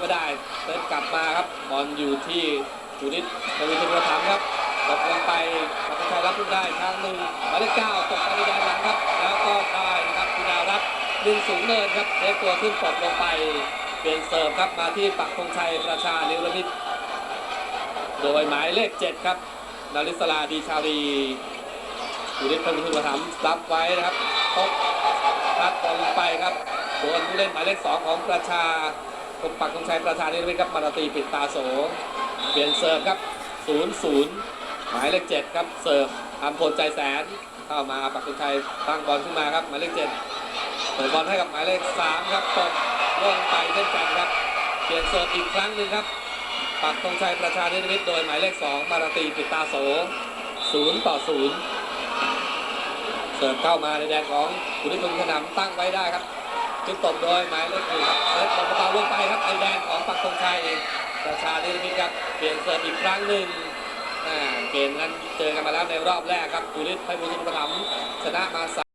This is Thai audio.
ไม่ได้เติร์ดกลับมาครับบอลอยู่ที่จุนิตทวีทุนธรรมครับตกลงไปปัตชัยรับลูกได้ทางหนึ่งหมายเลขเก้าตกไปในแดนหลังครับ แล้วก็ได้นะครับคุณดาวรัตดึงสูงเนินครับเทตัวขึ้นตบลงไปเปลี่ยนเสิร์ฟครับมาที่ปักธงชัยประชานิรมิตโดยหมายเลข7ครับนาริสลาดีชาลีอยู่ในพันธุปถัมรับไว้นะครับตบพัดบอลลงไปครับโดนผู้เล่นหมายเลข2ของประชา คมปักธงชัยประชานิรมิตครับมาราตีปิดตาโส เปลี่ยนเสิร์ฟครับ0-0หมายเลข7ครับเสิร์ฟอัมพลใจแสนเข้ามาปักธงชัยตั้งบอลขึ้นมาครับหมายเลข7เปิดบอลให้กับหมายเลข3ครับตกลงไปเช่นกันครับ เปลี่ยนเสิร์ฟอีกครั้งหนึ่งครับ ปักธงชัยประชานิรมิตโดยหมายเลข2มาราตีปิดตาโส0ต่อ0เสิร์ฟเข้ามาในแดนของกุณิพงษ์ขนำตั้งไว้ได้ครับขึ้นตบโดยหมายเลขหนึ่งครับเสิร์ฟบอลเบา ของปักธงประชานิรมิตครับเปลี่ยนเสิร์ฟอีกครั้งหนึ่งอ่าเกมนั้นเจอกันมาแล้วในรอบแรกครับกุลิศไพบูลย์สุนทรธรรมชนะมา